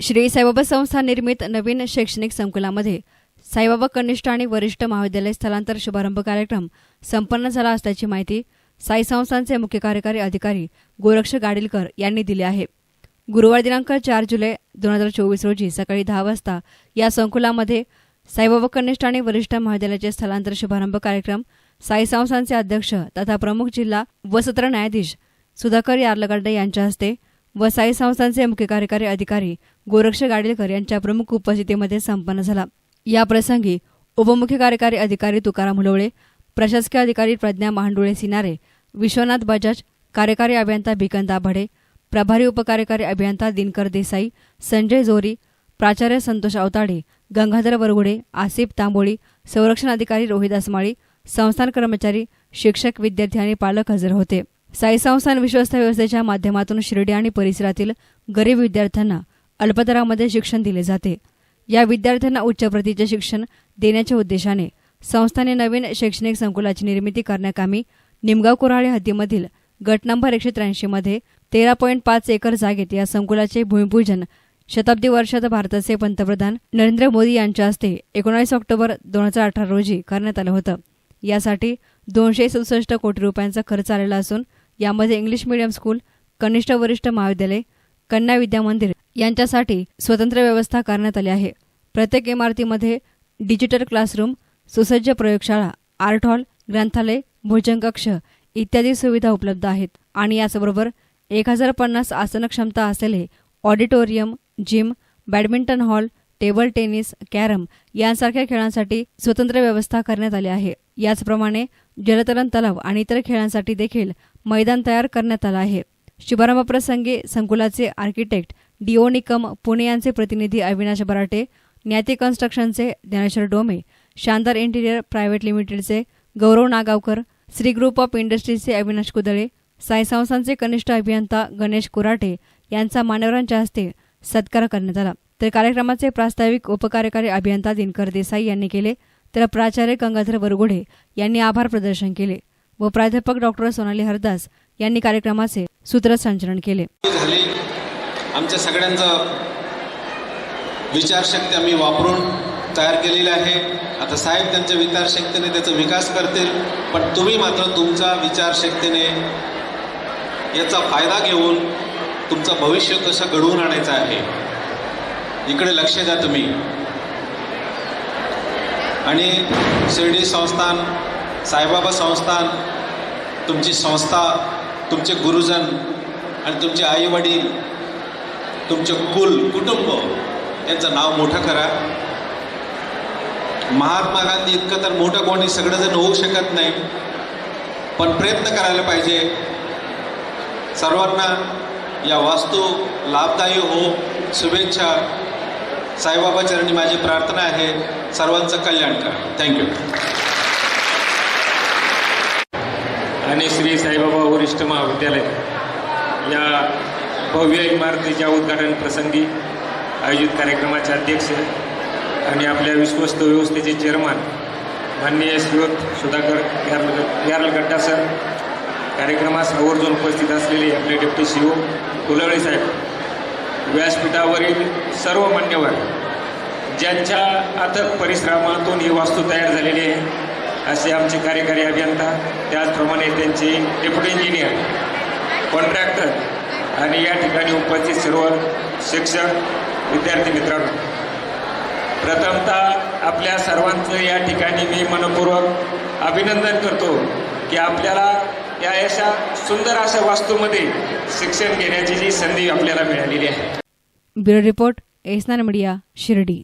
श्री साईबाबा संस्था निर्मित नवीन शैक्षणिक संकुलामध्ये साईबाबा कनिष्ठ आणि वरिष्ठ महाविद्यालय स्थलांतर शुभारंभ कार्यक्रम संपन्न झाला असल्याची माहिती साई संस्थांचे मुख्य कार्यकारी अधिकारी गोरक्ष गाडीलकर यांनी दिली आहे. गुरुवार दिनांक चार जुलै दोन हजार चोवीस रोजी सकाळी दहा वाजता या संकुलामध्ये साईबाबा कनिष्ठ आणि वरिष्ठ महाविद्यालयाचे स्थलांतर शुभारंभ कार्यक्रम साई संस्थांचे अध्यक्ष तथा प्रमुख जिल्हा व सत्र न्यायाधीश सुधाकर यार्लगड्डे यांच्या हस्ते वसाई संस्थांचे मुख्य कार्यकारी अधिकारी गोरक्ष गाडीलकर यांच्या प्रमुख उपस्थितीमध्ये संपन्न झाला. याप्रसंगी उपमुख्य कार्यकारी अधिकारी तुकाराम हुलवळे प्रशासकीय अधिकारी प्रज्ञा महांडुळे सिनारे विश्वनाथ बजाज कार्यकारी अभियंता भिकन दाभाडे प्रभारी उपकार्यकारी अभियंता दिनकर देसाई संजय जोरी प्राचार्य संतोष अवताडे गंगाधर वरगुडे आसिफ तांबोळी संरक्षण अधिकारी रोहिदास माळी संस्थान कर्मचारी शिक्षक विद्यार्थी आणि पालक हजर होते. साई संस्थान विश्वस्त व्यवस्थेच्या माध्यमातून शिर्डी आणि परिसरातील गरीब विद्यार्थ्यांना अल्पदरामध्ये शिक्षण दिले जाते. या विद्यार्थ्यांना उच्च प्रतीचे शिक्षण देण्याच्या उद्देशाने संस्थाने नवीन शैक्षणिक संकुलाची निर्मिती करण्याकामी निमगाव कोराळे हद्दीमधील गट नंबर एकशे त्र्याऐंशीमध्ये तेरा पॉईंट पाच एकर जागेत या संकुलाचे भूमिपूजन शताब्दी वर्षात भारताचे पंतप्रधान नरेंद्र मोदी यांच्या हस्ते एकोणावीस ऑक्टोबर दोन हजार अठरा रोजी करण्यात आलं होतं. यासाठी दोनशे सदुसष्ट कोटी रुपयांचा खर्च आलेला असून यामध्ये इंग्लिश मीडियम स्कूल कनिष्ठ वरिष्ठ महाविद्यालय कन्या विद्या मंदिर यांच्यासाठी स्वतंत्र व्यवस्था करण्यात आली आहे. प्रत्येक इमारतीमध्ये डिजिटल क्लासरूम सुसज्ज प्रयोगशाळा आर्ट हॉल ग्रंथालय भोजन कक्ष इत्यादी सुविधा उपलब्ध आहेत आणि याचबरोबर एक हजार पन्नास आसन क्षमता असलेले auditorium gym badminton hall table tennis carrom यांसारख्या खेळांसाठी स्वतंत्र व्यवस्था करण्यात आली आहे. याचप्रमाणे जलतरण तलाव आणि इतर खेळांसाठी देखील मैदान तयार करण्यात आलं आहे. शुभारंभप्रसंगी संकुलाचे आर्किटेक्ट डिओ निकम पुणे यांचे प्रतिनिधी अविनाश बराटे न्याती कन्स्ट्रक्शनचे ज्ञानेश्वर डोमे शानदार इंटिरियर प्रायव्हेट लिमिटेडचे गौरव नागावकर श्री ग्रुप ऑफ इंडस्ट्रीजचे अविनाश कुदळे साई संस्थांचे कनिष्ठ अभियंता गणेश कुराटे यांचा मान्यवरांच्या हस्ते सत्कार करण्यात आला. तर कार्यक्रमाचे प्रास्ताविक उपकार्यकारी अभियंता दिनकर देसाई यांनी केले तर प्राचार्य गंगाधर वरगुडे यांनी आभार प्रदर्शन केले. व प्राध्यापक डॉक्टर सोनाली हरदास यांनी कार्यक्रमाचे सूत्रसंचलन केले. झाली. आमच्या सगळ्यांचं विचारशक्ती आम्ही वापरून तयार केलेली आहे. आता साहेब त्यांच्या विचारशक्तीने त्याचा विकास करतील पण तुम्ही मात्र तुमच्या विचारशक्तीने याचा फायदा घेऊन तुमचं भविष्य कसं घडवून आणायचं आहे इकडे लक्ष द्या तुम्ही. आणि शिर्डी संस्थान साईबाबा संस्थान तुमची संस्था तुमचे गुरुजन आणि तुमचे आईवडील तुमचे कुल कुटुंब यांचं नाव मोठं करा. महात्मा गांधी इतकं तर मोठं कोणी सगळेजण होऊ शकत नाही पण प्रयत्न करायला पाहिजे. सर्वांना या वास्तू लाभदायी हो शुभेच्छा. साईबाबा चरणी माझी प्रार्थना आहे सर्वांचं कल्याण करा. थँक्यू आणि श्री साईबाबा वरिष्ठ महाविद्यालय या भव्य इमारतीच्या उद्घाटन प्रसंगी आयोजित कार्यक्रमाचे अध्यक्ष आणि आपल्या विश्वस्त व्यवस्थेचे चेअरमन माननीय श्रीवत सुधाकर ग्यारल यार्लगड्डा सर कार्यक्रमास आवर्जून उपस्थित असलेले आपले डेप्टी सी ओ कुलवळे साहेब व्यासपीठावरील सर्व मान्यवर ज्यांच्या अथक परिश्रमातून ही वास्तू तयार झालेली आहे असे आमचे कार्यकारी अभियंता त्याचप्रमाणे त्यांचे डेप्युटी इंजिनियर कॉन्ट्रॅक्टर आणि या ठिकाणी उपस्थित सर्व शिक्षक विद्यार्थी मित्रांनो. प्रथमतः आपल्या सर्वांचं या ठिकाणी मी मनपूर्वक अभिनंदन करतो की आपल्याला या अशा सुंदर अशा वास्तूमध्ये शिक्षण घेण्याची जी संधी आपल्याला मिळालेली आहे. ब्युरो रिपोर्ट एसनान मीडिया शिर्डी.